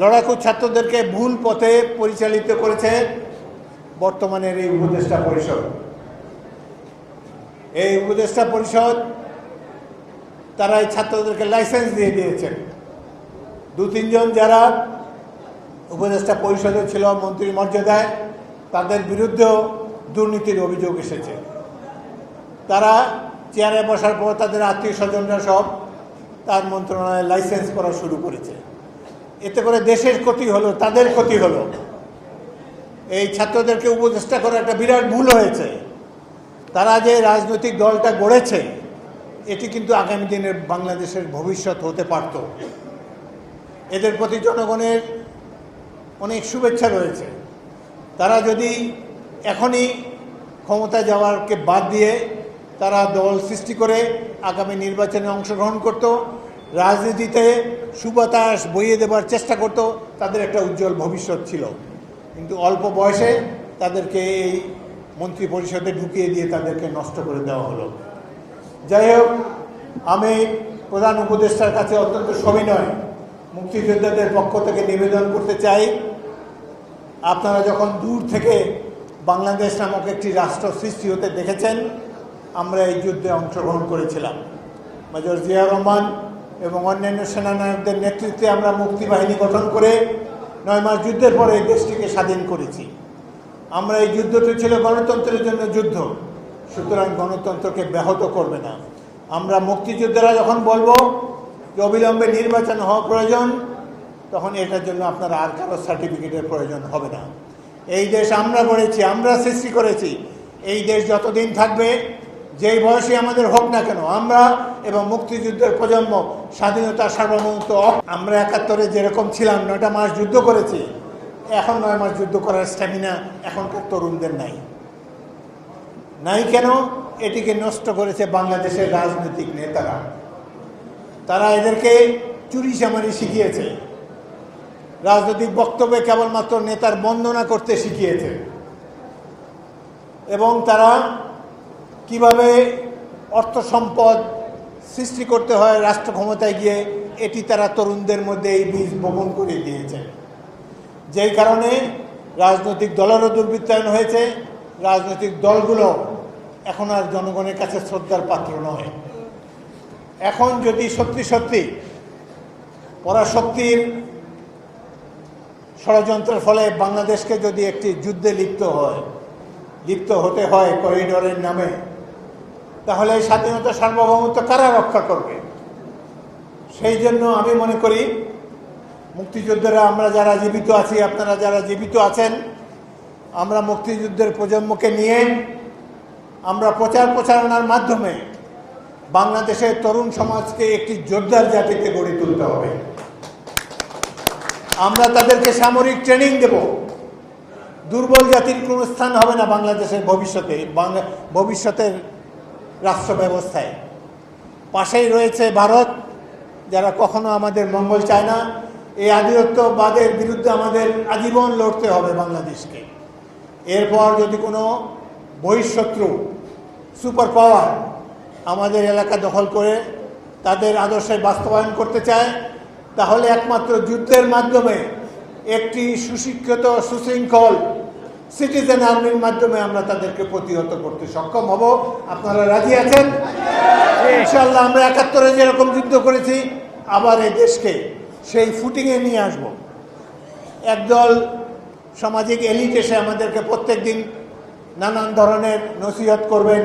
লড়াকু ছাত্রদেরকে ভুল পথে পরিচালিত করেছে বর্তমানের এই উপদেষ্টা পরিষদ। এই উপদেষ্টা পরিষদ, তারা এই ছাত্রদেরকে লাইসেন্স দিয়ে দিয়েছেন দু তিনজন যারা উপদেষ্টা পরিষদে ছিল, মন্ত্রী মর্যাদায়, তাদের বিরুদ্ধেও দুর্নীতির অভিযোগ এসেছে। তারা চেয়ারে বসার পর তাদের আত্মীয় স্বজনরা সব তার মন্ত্রণালয়ে লাইসেন্স করা শুরু করেছে। এতে করে দেশের ক্ষতি হলো, তাদের ক্ষতি হলো। এই ছাত্রদেরকে উপদেষ্টা করা একটা বিরাট ভুল হয়েছে। তারা যে রাজনৈতিক দলটা গড়েছে, এটি কিন্তু আগামী দিনের বাংলাদেশের ভবিষ্যৎ হতে পারত। এদের প্রতি জনগণের অনেক শুভেচ্ছা রয়েছে। তারা যদি এখনই ক্ষমতা যাওয়ারকে বাদ দিয়ে তারা দল সৃষ্টি করে আগামী নির্বাচনে অংশগ্রহণ করত রাজনীতিতে সুবাতাস বইয়ে দেবার চেষ্টা করত, তাদের একটা উজ্জ্বল ভবিষ্যৎ ছিল। কিন্তু অল্প বয়সে তাদেরকে এই মন্ত্রী পরিষদে ঢুকিয়ে দিয়ে তাদেরকে নষ্ট করে দেওয়া হলো। যাই হোক, আমি প্রধান উপদেষ্টার কাছে অত্যন্ত সবিনয়, মুক্তিযোদ্ধাদের পক্ষ থেকে নিবেদন করতে চাই। আপনারা যখন দূর থেকে বাংলাদেশ নামক একটি রাষ্ট্র সৃষ্টি হতে দেখেছেন, আমরা এই যুদ্ধে অংশগ্রহণ করেছিলাম। মেজর জিয়া রহমান এবং অন্যান্য সেনানায়কদের নেতৃত্বে আমরা মুক্তিবাহিনী গঠন করে নয় মাস যুদ্ধের পরে এই দেশটিকে স্বাধীন করেছি। আমরা এই যুদ্ধটি ছিল গণতন্ত্রের জন্য যুদ্ধ। সুতরাং গণতন্ত্রকে ব্যাহত করবে না। আমরা মুক্তিযোদ্ধারা যখন বলব যে অবিলম্বে নির্বাচন হওয়া প্রয়োজন, তখন এটার জন্য আপনার আর কারও সার্টিফিকেটের প্রয়োজন হবে না। এই দেশ আমরা গড়েছি, আমরা সৃষ্টি করেছি। এই দেশ যতদিন থাকবে যেই বয়সে আমাদের হোক না কেন, আমরা এবং মুক্তিযুদ্ধের প্রজন্ম স্বাধীনতা, সার্বভৌমত্ব, আমরা একাত্তরে যেরকম ছিলাম, নয়টা মাস যুদ্ধ করেছি, এখন নয় মাস যুদ্ধ করার স্ট্যামিনা এখনকার তরুণদের নাই। নাই কেন? এটিকে নষ্ট করেছে বাংলাদেশের রাজনৈতিক নেতারা। তারা এদেরকে চুরি চামারি শিখিয়েছে। রাজনৈতিক বক্তব্যে কেবলমাত্র নেতার বন্দনা করতে শিখিয়েছে। এবং তারা কীভাবে অর্থ সম্পদ সৃষ্টি করতে হয়, রাষ্ট্র ক্ষমতায় গিয়ে, এটি তারা তরুণদের মধ্যে এই বীজ বপন করে দিয়েছে। যেই কারণে রাজনৈতিক দলেরও দুর্বৃত্তায়ন হয়েছে, রাজনৈতিক দলগুলো এখন আর জনগণের কাছে শ্রদ্ধার পাত্র নয়। এখন যদি সত্যি সত্যি পরাশক্তির ষড়যন্ত্রের ফলে বাংলাদেশকে যদি একটি যুদ্ধে লিপ্ত হয়, লিপ্ত হতে হয় করিডোরের নামে তাহলে এই স্বাধীনতা সার্বভৌমত্ব কারা রক্ষা করবে? সেই জন্য আমি মনে করি, মুক্তিযোদ্ধারা আমরা যারা জীবিত আছি, আপনারা যারা জীবিত আছেন, আমরা মুক্তিযুদ্ধের প্রজন্মকে নিয়ে আমরা প্রচার প্রচারণার মাধ্যমে বাংলাদেশের তরুণ সমাজকে একটি যোদ্ধার জাতিতে গড়ে তুলতে হবে। আমরা তাদেরকে সামরিক ট্রেনিং দেব। দুর্বল জাতির কোনো স্থান হবে না বাংলাদেশের ভবিষ্যতে। ভবিষ্যতের রাষ্ট্র ব্যবস্থায় পাশেই রয়েছে ভারত, যারা কখনো আমাদের মঙ্গল চায় না। এই আধিপত্যবাদের বিরুদ্ধে আমাদের আজীবন লড়তে হবে বাংলাদেশকে। এরপর যদি কোনো বহিঃশত্রু, সুপার পাওয়ার আমাদের এলাকা দখল করে তাদের আদর্শে বাস্তবায়ন করতে চায়, তাহলে একমাত্র যুদ্ধের মাধ্যমে একটি সুশিক্ষিত, সুশৃঙ্খল সিটিজেন আর্মির মাধ্যমে আমরা তাদেরকে প্রতিহত করতে সক্ষম হব। আপনারা রাজি আছেন? ইনশাল্লাহ আমরা একাত্তরে যেরকম যুদ্ধ করেছি আবার এই দেশকে সেই ফুটিংয়ে নিয়ে আসব। একদল সামাজিক এলিট এসে আমাদেরকে প্রত্যেক দিন নানান ধরনের নসিহত করবেন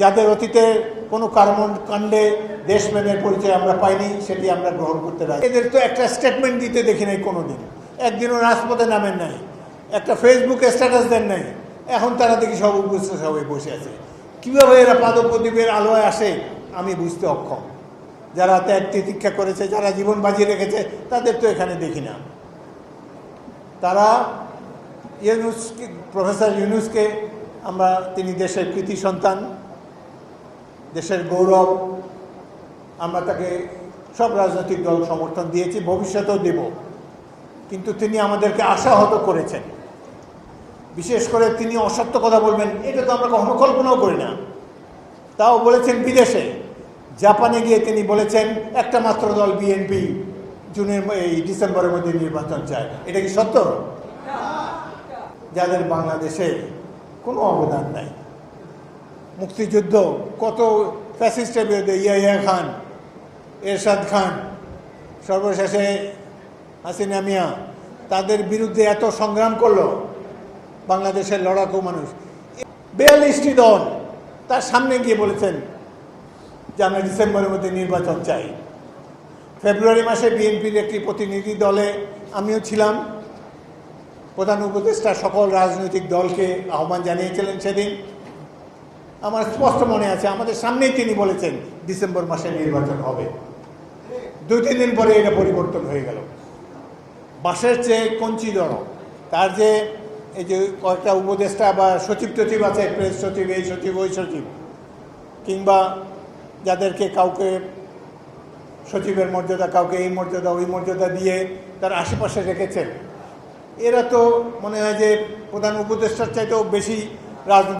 যাদের অতীতে কোনো কর্মকাণ্ডে দেশপ্রেমের পরিচয় আমরা পাইনি সেটি আমরা গ্রহণ করতে রাজি। এদের তো একটা স্টেটমেন্ট দিতে দেখি নাই কোনো দিন একদিনও রাজপথে নামেন নাই। একটা ফেসবুকে স্ট্যাটাস দেন নাই। এখন তারা দেখি সব উপস্থিত সবাই বসে আছে। কীভাবে এরা পাদপ্রদীপের আলোয় আসে, আমি বুঝতে অক্ষম। যারা ত্যাগ তিতিক্ষা করেছে, যারা জীবন বাজিয়ে রেখেছে, তাদের তো এখানে দেখি না। তারা ইউনুস প্রফেসর ইউনুসকে, আমরা, তিনি দেশের কৃতি সন্তান, দেশের গৌরব, আমরা তাকে সব রাজনৈতিক দল সমর্থন দিয়েছি, ভবিষ্যতেও দেব। কিন্তু তিনি আমাদেরকে আশাহত করেছেন। বিশেষ করে তিনি অসত্য কথা বলবেন, এটা তো আমরা কখনো কল্পনাও করি না। তাও বলেছেন বিদেশে। জাপানে গিয়ে তিনি বলেছেন, একটা মাত্র দল বিএনপি জুনের এই ডিসেম্বরের মধ্যে নির্বাচন চায় এটা কি সত্য? যাদের বাংলাদেশে কোনো অবদান নাই। মুক্তিযুদ্ধ, কত ফ্যাসিস্টের বিরুদ্ধে ইয়াহিয়া খান, এরশাদ খান, সর্বশেষে হাসিনা মিয়া, তাদের বিরুদ্ধে এত সংগ্রাম করল। বাংলাদেশের লড়াকু মানুষ। বিয়াল্লিশটি দল তার সামনে গিয়ে বলেছেন যে আমরা ডিসেম্বরের মধ্যে নির্বাচন চাই। ফেব্রুয়ারি মাসে বিএনপির একটি প্রতিনিধি দলে আমিও ছিলাম। প্রধান উপদেষ্টা সকল রাজনৈতিক দলকে আহ্বান জানিয়েছিলেন সেদিন। আমার স্পষ্ট মনে আছে, আমাদের সামনেই তিনি বলেছেন ডিসেম্বর মাসে নির্বাচন হবে। দুই, তিন দিন পরে এটা পরিবর্তন হয়ে গেল। বাসের চেয়ে কঞ্চি দর তার যে এই যে কয়েকটা উপদেষ্টা বা সচিব টচিব আছে প্রেস সচিব, এই সচিব, ওই সচিব, কিংবা যাদেরকে কাউকে সচিবের মর্যাদা, কাউকে এই মর্যাদা, ওই মর্যাদা দিয়ে তার আশেপাশে রেখেছেন, এরা তো মনে হয় যে প্রধান উপদেষ্টার চাইতেও বেশি রাজনীতি